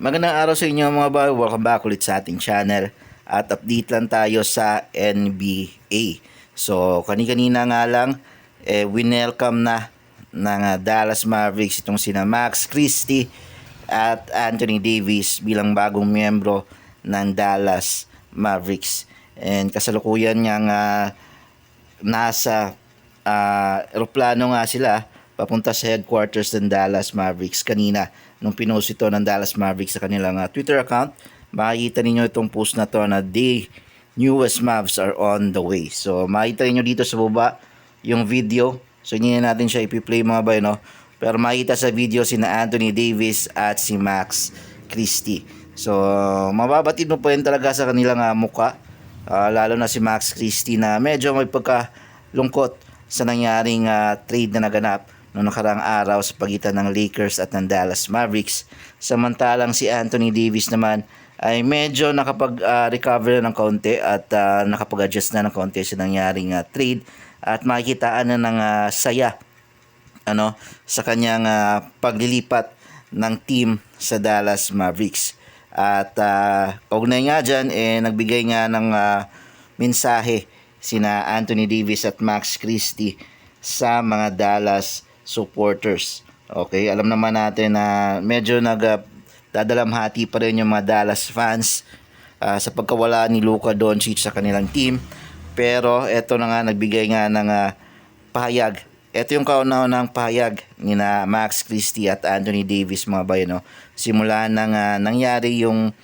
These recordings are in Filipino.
Magandang araw sa inyo mga boy. Welcome back ulit sa ating channel. At update lang tayo sa NBA. So, kani-kanina nga lang, eh, winelcome na ng ah, Dallas Mavericks itong sina Max Christie at Anthony Davis bilang bagong miyembro ng Dallas Mavericks. And kasalukuyan nga nga nasa ah, eroplano nga sila papunta sa headquarters ng Dallas Mavericks kanina. Nung pinost ito ng Dallas Mavericks sa kanilang ah, Twitter account makikita ninyo itong post na to na the newest Mavs are on the way. So makikita ninyo dito sa baba yung video. So hindi na natin siya ipi-play mga bay no? Pero makikita sa video sina Anthony Davis at si Max Christie. So mababatid mo pa rin talaga sa kanilang ah, mukha. Ah, lalo na si Max Christie na medyo may pagkalungkot sa nangyaring ah, trade na naganap noong nakaraang araw sa pagitan ng Lakers at ng Dallas Mavericks. Samantalang si Anthony Davis naman ay medyo nakapag-recover ng kaunti at ah, nakapag-adjust na ng kaunti sa nangyaring ah, trade at makikitaan na ng ah, saya ano sa kanyang ah, paglilipat ng team sa Dallas Mavericks. At uh, kaugnay nga dyan, eh, nagbigay nga ng ah, mensahe sina Anthony Davis at Max Christie sa mga Dallas supporters. Okay, alam naman natin na medyo nag dadalamhati pa rin yung mga Dallas fans ah, sa pagkawala ni Luka Doncic sa kanilang team. Pero eto na nga nagbigay nga ng ah, pahayag. Ito yung kauna-unang pahayag ni na Max Christie at Anthony Davis mga bayan. No? Simula nang ah, nangyari yung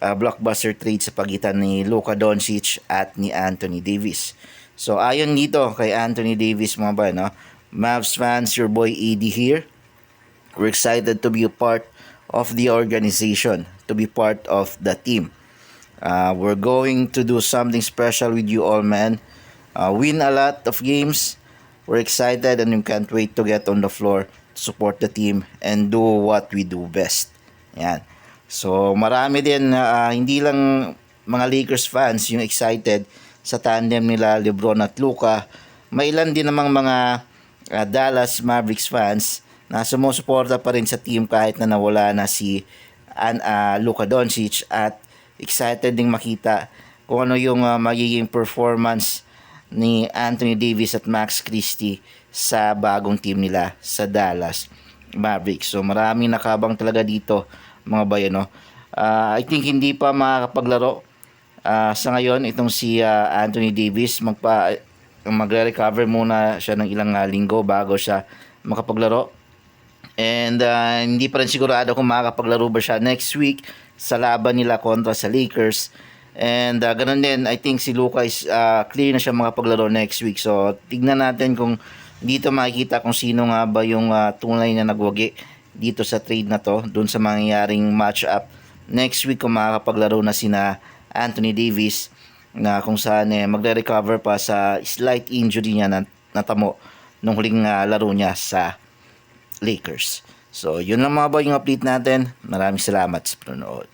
ah, blockbuster trade sa pagitan ni Luka Doncic at ni Anthony Davis. So ayon dito kay Anthony Davis mga bayan. No? Mavs fans, your boy AD here. We're excited to be a part of the organization, to be part of the team. Uh, we're going to do something special with you all, man. Uh, win a lot of games. We're excited and we can't wait to get on the floor support the team and do what we do best. Yan. So, marami din, uh, hindi lang mga Lakers fans yung excited sa tandem nila Lebron at Luka. May ilan din namang mga uh, Dallas Mavericks fans na sumusuporta pa rin sa team kahit na nawala na si uh, Luka Doncic at excited ding makita kung ano yung uh, magiging performance ni Anthony Davis at Max Christie sa bagong team nila sa Dallas Mavericks. So maraming nakabang talaga dito mga bayan no. Ah, I think hindi pa makakapaglaro ah, sa ngayon itong si ah, Anthony Davis magpa magre-recover muna siya ng ilang ah, linggo bago siya makapaglaro. And ah, hindi pa rin sigurado kung makakapaglaro ba siya next week sa laban nila kontra sa Lakers. And uh, ganun din, I think si Luka is ah, clear na siya makapaglaro next week. So, tignan natin kung dito makikita kung sino nga ba yung ah, tunay na nagwagi dito sa trade na to, dun sa mangyayaring matchup next week kung makakapaglaro na sina Anthony Davis na kung saan eh, magre-recover pa sa slight injury niya na natamo nung huling ah, laro niya sa Lakers. So, yun lang mga boy yung update natin. Maraming salamat sa panonood.